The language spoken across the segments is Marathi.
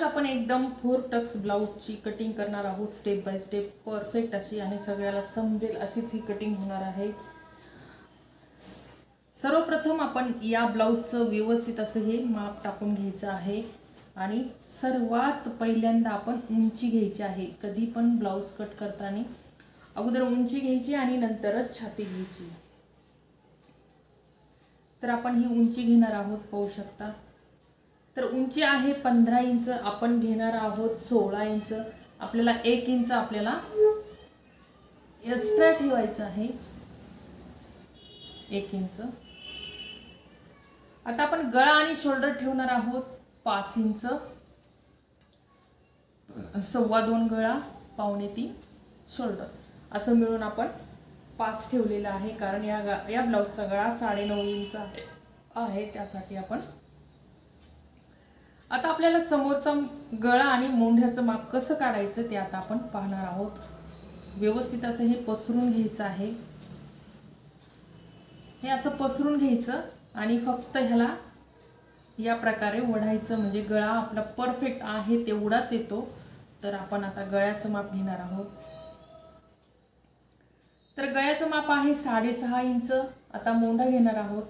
आज आपण एकदम फोर टक्स ब्लाऊजची कटिंग करणार आहोत स्टेप बाय स्टेप परफेक्ट अशी आणि सगळ्याला समजेल अशीच ही कटिंग होणार आहे. सर्वप्रथम आपण या ब्लाऊजचं व्यवस्थित असं हे माप टाकून घ्यायचं आहे आणि सर्वात पहिल्यांदा आपण उंची घ्यायची आहे. कधी पण ब्लाऊज कट करताना अगोदर उंची घ्यायची आणि नंतरच छाती घ्यायची. तर आपण ही उंची घेणार आहोत पाहू शकता. तर उंची आहे पंधरा इंच आपण घेणार आहोत सोळा इंच. आपल्याला एक इंच आपल्याला एक्स्ट्रा ठेवायचं आहे. एक इंच. आता आपण गळा आणि शोल्डर ठेवणार आहोत पाच इंच. सव्वा दोन गळा पावणे तीन शोल्डर असं मिळून आपण पाच ठेवलेलं आहे कारण या गा या ब्लाऊजचा गळा साडेनऊ इंच आहे. आहे त्यासाठी आपण आता आपल्याला समोरचा गळा आणि मोंढ्याचं माप कसं काढायचं ते आता आपण पाहणार आहोत. व्यवस्थित असं हे पसरून घ्यायचं आहे. हे असं पसरून घ्यायचं आणि फक्त ह्याला या प्रकारे ओढायचं. म्हणजे गळा आपला परफेक्ट आहे तेवढाच येतो. तर आपण आता गळ्याचं माप घेणार आहोत. तर गळ्याचं माप आहे साडेसहा इंच. आता मोंढा घेणार आहोत.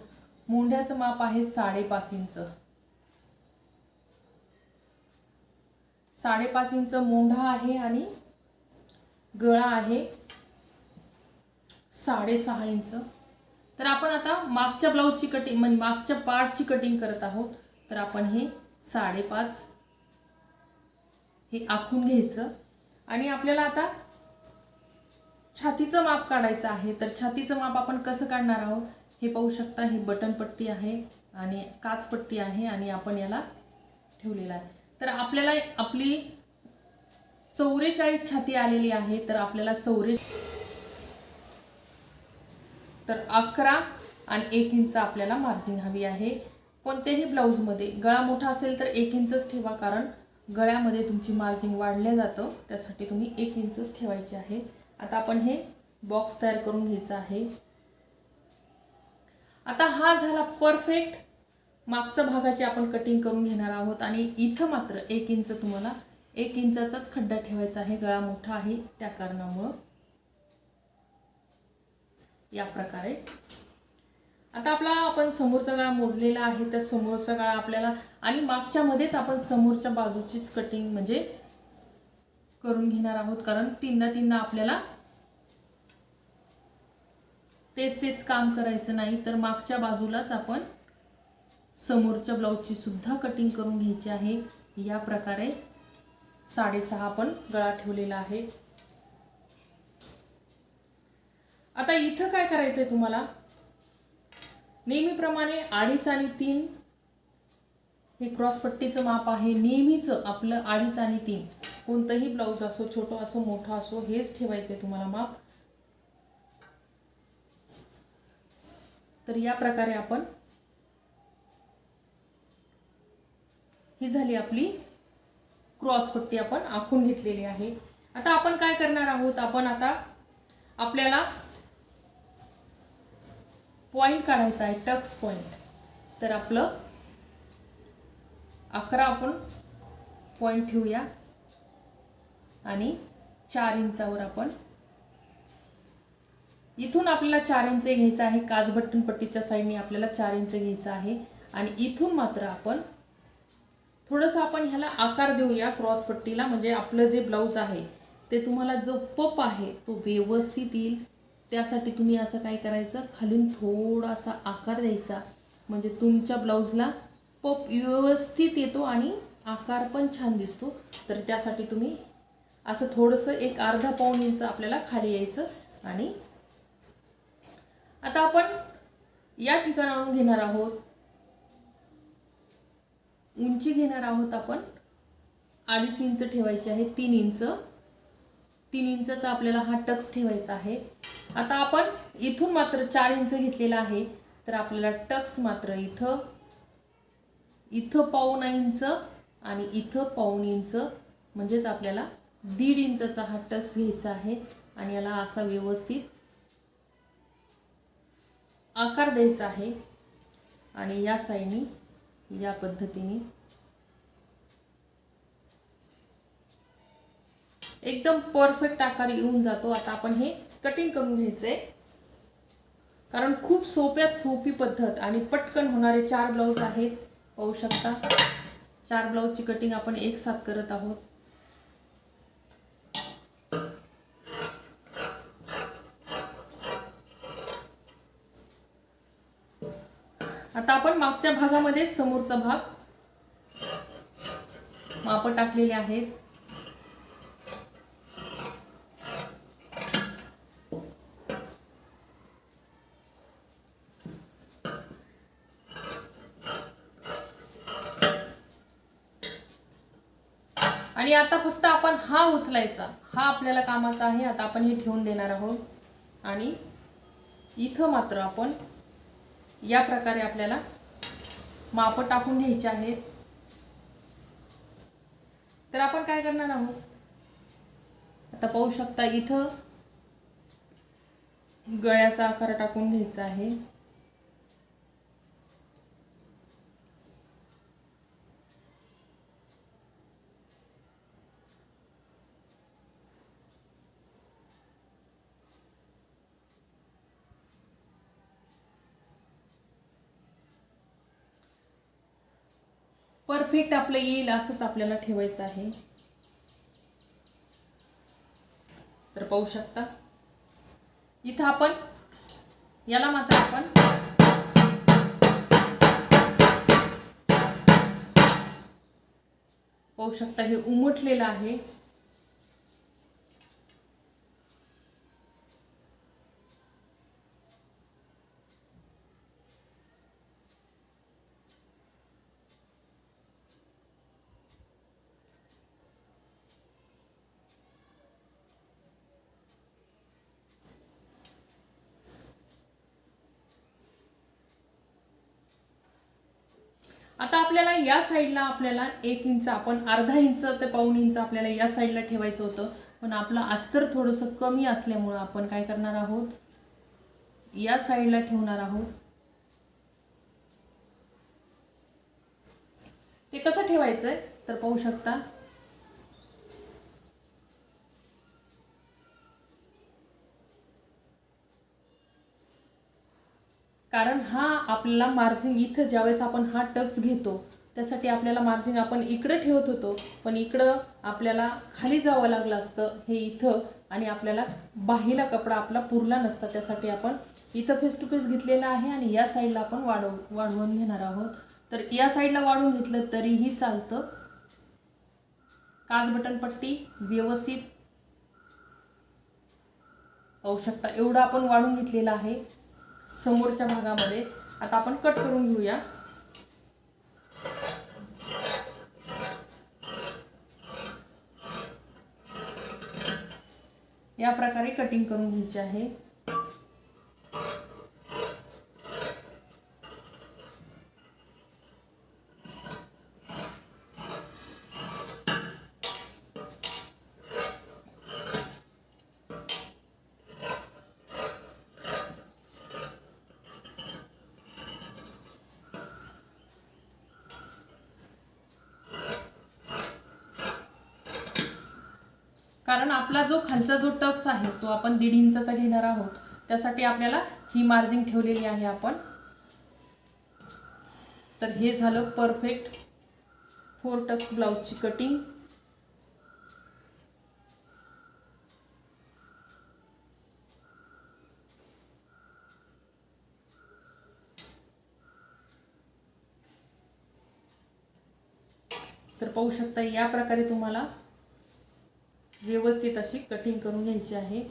मोंढ्याचं माप आहे साडेपाच इंच. साडेपाच इंच मोंढा आहे आणि गळा आहे साडेसहा इंच. तर आपण आता मागच्या ब्लाऊजची कटिंग म्हणजे मागच्या पार्टची कटिंग करत आहोत. तर आपण हे साडेपाच हे आखून घ्यायचं. आणि आपल्याला आता छातीचं माप काढायचं आहे. तर छातीचं माप आपण कसं काढणार आहोत? हे पाहू शकता हे बटन पट्टी आहे आणि काचपट्टी आहे आणि आपण याला ठेवलेला आहे. तर आपल्याला आपली चौवेचाळीस छाती आलेली आहे तर आपल्याला चौरे तर अकरा आणि एक इंच आपल्याला मार्जिन हवी आहे. कोणत्याही ब्लाऊजमध्ये गळा मोठा असेल तर एक इंचच ठेवा कारण गळ्यामध्ये तुमची मार्जिन वाढल्या जातं. त्यासाठी तुम्ही एक इंचच ठेवायचे आहे. आता आपण हे बॉक्स तयार करून घ्यायचं आहे. आता हा झाला परफेक्ट मागच्या भागाची आपण कटिंग करून घेणार आहोत आणि इथं मात्र एक इंच तुम्हाला एक इंचाचाच खड्डा ठेवायचा आहे गळा मोठा आहे त्या कारणामुळं. या प्रकारे. आता आपला आपण समोरचा गळा मोजलेला आहे तर समोरचा गळा आपल्याला आणि मागच्या मध्येच आपण समोरच्या बाजूचीच कटिंग म्हणजे करून घेणार आहोत कारण तीनदा तीनदा आपल्याला तेच तेच काम करायचं नाही तर मागच्या बाजूलाच आपण समोरच्या ब्लाऊजची सुद्धा कटिंग करून घ्यायची आहे. या प्रकारे साडेसहा आपण गळा ठेवलेला आहे. आता इथं काय करायचं आहे तुम्हाला? नेहमीप्रमाणे अडीच आणि तीन हे क्रॉसपट्टीचं माप आहे. नेहमीचं आपलं अडीच आणि तीन. कोणतंही ब्लाऊज असो छोटं असो मोठं असो हेच ठेवायचं आहे तुम्हाला माप. तर या प्रकारे आपण ही झाली आपली क्रॉस पट्टी आपण आखून घेतलेली आहे. आता आपण काय करणार आहोत? आपण आता आपल्याला पॉइंट काढायचा आहे टक्स पॉइंट तर आपलं अकरा आपण पॉइंट ठेवूया. आणि चार इंचावर आपण इथून आपल्याला चार इंच घ्यायचं आहे. काजबट्टन पट्टीच्या साईडने आपल्याला चार इंच घ्यायचं आहे. आणि इथून मात्र आपण थोडंसं आपण ह्याला आकार देऊया क्रॉस पट्टीला म्हणजे आपलं जे ब्लाऊज आहे ते तुम्हाला जो पप आहे तो व्यवस्थित येईल. त्यासाठी तुम्ही असं काय करायचं खालून थोडासा आकार द्यायचा. म्हणजे तुमच्या ब्लाऊजला पप व्यवस्थित येतो आणि आकार पण छान दिसतो. तर त्यासाठी तुम्ही असं थोडंसं एक अर्धा पाऊण इंच आपल्याला खाली यायचं आणि आता आपण या ठिकाणावरून घेणार आहोत. उंची घेणार आहोत आपण. अडीच इंच ठेवायची आहे तीन इंच. तीन इंचचा आपल्याला हा टक्स ठेवायचा आहे. आता आपण इथून मात्र चार इंच घेतलेला आहे. तर आपल्याला टक्स मात्र इथं इथं पाऊण इंच आणि इथं पाऊण इंच. म्हणजेच आपल्याला दीड इंचचा हा टक्स घ्यायचा आहे आणि याला असा व्यवस्थित आकार द्यायचा आहे. आणि या साईडनी या पद्धतीने. एकदम परफेक्ट आकार येऊन जातो. आता आपण हे कटिंग करून घ्यायचंय. कारण खूप सोप्यात सोपी पद्धत आणि पटकन होणारे चार ब्लाऊज आहेत. पाहू शकता. चार ब्लाऊजची कटिंग आपण एक साथ करत आहोत. आता आपण मागच्या भागामध्ये समोरचा भाग माप टाकलेले आहेत. आणि आता फक्त आपण हा उचलायचा. हा आपल्याला कामाचा आहे. आता आपण हे ठेवून देणार आहोत. आणि इथं मात्र आपण या प्रकारे आपल्याला माप टाकून घ्यायचे आहेत. तर आपण काय करणार आहोत? आता पाहू शकता इथं गळ्याचा आकार टाकून घ्यायचा आहे. परफेक्ट आपलं येईल असंच आपल्याला ठेवायचं आहे. तर पाहू शकता. इथं आपण याला मात्र आपण पाहू शकता हे उमटलेलं आहे. आता आपल्याला या साईडला आपल्याला एक इंच आपण अर्धा इंच ते पाऊण इंच आपल्याला या साईडला ठेवायचं होतं. पण आपलं अस्तर थोडंसं कमी असल्यामुळं आपण काय करणार आहोत? या साईडला ठेवणार आहोत. ते कसं ठेवायचं आहे तर पाहू शकता. कारण हा आपल्याला मार्जिन इथं ज्यावेळेस आपण हा टक्स घेतो त्यासाठी आपल्याला मार्जिन आपण इकडं ठेवत होतो पण इकडं आपल्याला खाली जावं लागलं असतं हे इथं आणि आपल्याला बाहीला कपडा आपला पुरला नसता त्यासाठी आपण इथं फेस टू फेस घेतलेला आहे आणि या साईडला आपण वाढव वाढवून घेणार आहोत. तर या साईडला वाढवून घेतलं तरीही चालतं. काच बटन पट्टी व्यवस्थित. पाहू शकता एवढं आपण वाढून घेतलेलं आहे. समोरच्या भागामध्ये. आता आपण कट करून घेऊया. या प्रकारे कटिंग करून घ्यायची आहे. कारण आपला जो खालचा जो टक्स आहे तो आपण दीड इंचाचा घेणार आहोत त्यासाठी आपल्याला ही मार्जिन ठेवलेली आहे आपण. तर हे झालं परफेक्ट फोर टक्स ब्लाऊजची कटिंग. तर पाहू शकता या प्रकारे तुम्हाला व्यवस्थित अशी कटिंग करून घ्यायची आहे.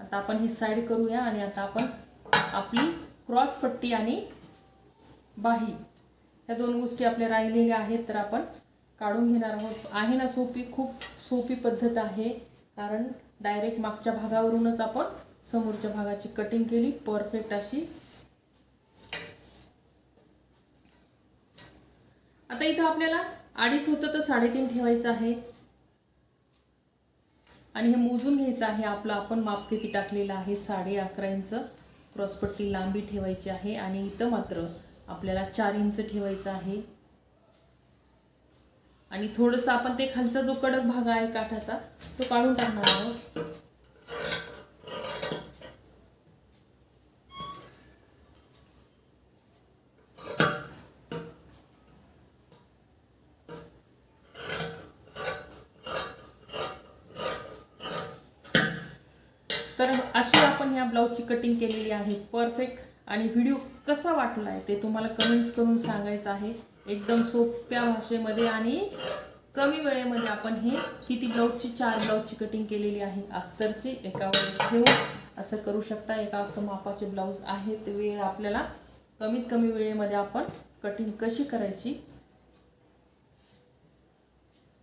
आता आपण ही साईड करूया आणि आता आपण आपली क्रॉस पट्टी आणि बाही या दोन गोष्टी आपल्या राहिलेल्या आहेत तर आपण काढून घेणार आहोत. आहे ना सोपी खूप सोपी पद्धत आहे कारण डायरेक्ट मागच्या भागावरूनच आपण समोरच्या भागाची कटिंग केली. परफेक्ट अशी. आता इथं आपल्याला अडीच होतं तर साडेतीन ठेवायचं आहे. आणि हे मोजून घ्यायचं आहे आपलं आपण माप किती टाकलेलं आहे साडे अकरा इंच क्रॉसपट्टी लांबी ठेवायची आहे आणि इथं मात्र आपल्याला चार इंच ठेवायचं आहे. आणि थोडंसं आपण ते खालचा जो कडक भाग आहे काठाचा तो काढून टाकणार आहोत तर अशी आपण ह्या ब्लाऊजची कटिंग केलेली आहे. परफेक्ट आणि व्हिडिओ कसा वाटला आहे ते तुम्हाला कमेंट्स करून सांगायचं आहे. एकदम सोप्या भाषेमध्ये आणि कमी वेळेमध्ये आपण हे किती ब्लाऊजची चार ब्लाऊजची कटिंग केलेली आहे. अस्तरची एकावर ठेवून असं करू शकता. एकाचं मापाचे ब्लाऊज आहे. ते वेळ आपल्याला कमीत कमी वेळेमध्ये आपण कटिंग कशी करायची?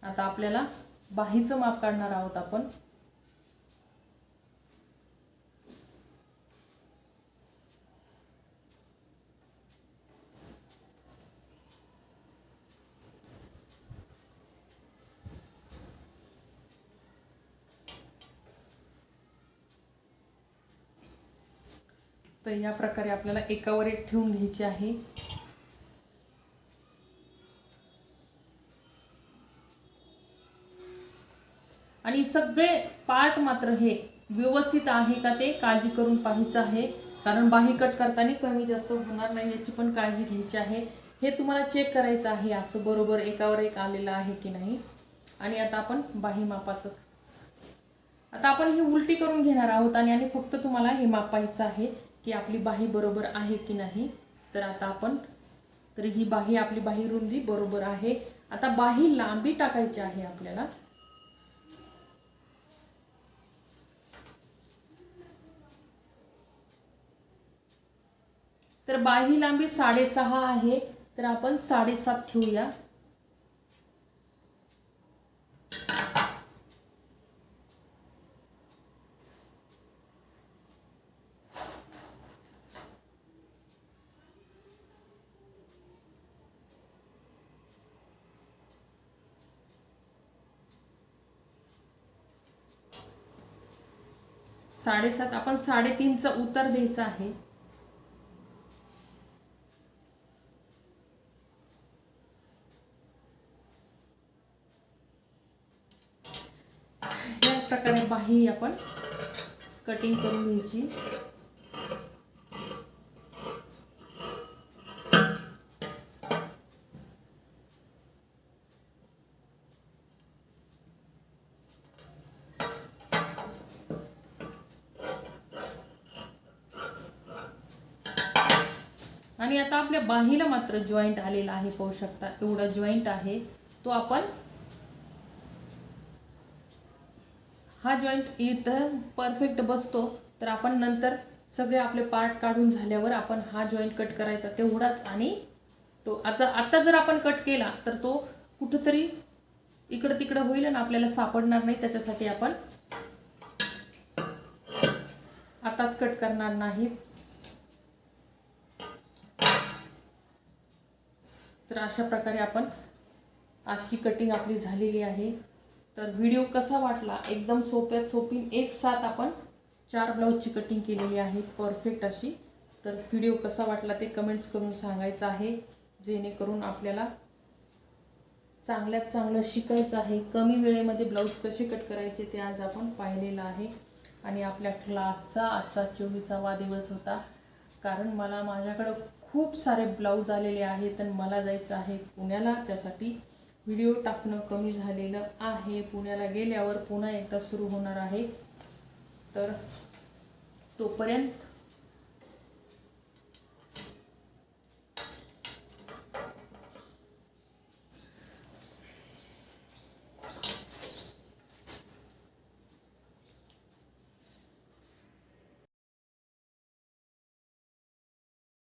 आता आपल्याला बाहीचं माप काढणार आहोत आपण. तर या प्रकारे आपल्याला एकावर एक ठेवून घ्यायची आहे. आणि सगळे पार्ट मात्र हे व्यवस्थित आहे का ते काळजी करून पाहायचं आहे. कारण बाही कट करताना कमी जास्त होणार नाही याची पण काळजी घ्यायची आहे. हे तुम्हाला चेक करायचं आहे असं बरोबर एकावर एक आलेलं आहे की नाही. आणि आता आपण बाही मापाचं. आता आपण ही उलटी करून घेणार आहोत आणि आणि फक्त तुम्हाला हे मापायचं आहे. की आपली बाही बरोबर आहे की नाही तर आता आपण तर ही बाही आपली बाही रुंदी बरोबर आहे. आता बाही लांबी टाकायची आहे आपल्याला. तर बाही लांबी साडेसहा आहे तर आपण साडेसात ठेवूया. साडेसात आपण साडेतीनचा उत्तर द्यायचं आहे. या प्रकारे बाही आपण. कटिंग करून घ्यायची. आणि आता आपल्या बाहीला मात्र जॉईंट आलेला आहे पाहू शकता. एवढा जॉईंट आहे तो आपण हा जॉईंट इथं परफेक्ट बसतो. तर आपण नंतर सगळे आपले पार्ट काढून झाल्यावर आपण हा जॉईंट कट करायचा तेवढाच आणि तो आता आता जर आपण कट केला तर तो कुठंतरी इकडं तिकडं होईल आणि आपल्याला सापडणार नाही. त्याच्यासाठी आपण आताच कट करणार नाही. तर अशा प्रकारे आपण आजची कटिंग आपली झालेली आहे. तर व्हिडिओ कसा वाटला? एकदम सोप्यात सोपी एक साथ आपण चार ब्लाऊजची कटिंग केलेली आहे. परफेक्ट अशी. तर व्हिडिओ कसा वाटला ते कमेंट्स करून सांगायचं आहे. जेणेकरून आपल्याला चांगल्यात चांगलं शिकायचं आहे. कमी वेळेमध्ये ब्लाऊज कसे कट करायचे ते आज आपण पाहिलेलं आहे. आणि आपल्या क्लासचा आजचा चोवीसावा दिवस होता. कारण मला माझ्याकडं खूप सारे ब्लाऊज आलेले आहेत आणि मला जायचं आहे पुण्याला. त्यासाठी व्हिडिओ टाकणं कमी झालेलं आहे. पुण्याला गेल्यावर पुन्हा एकदा सुरू होणार आहे. तर तोपर्यंत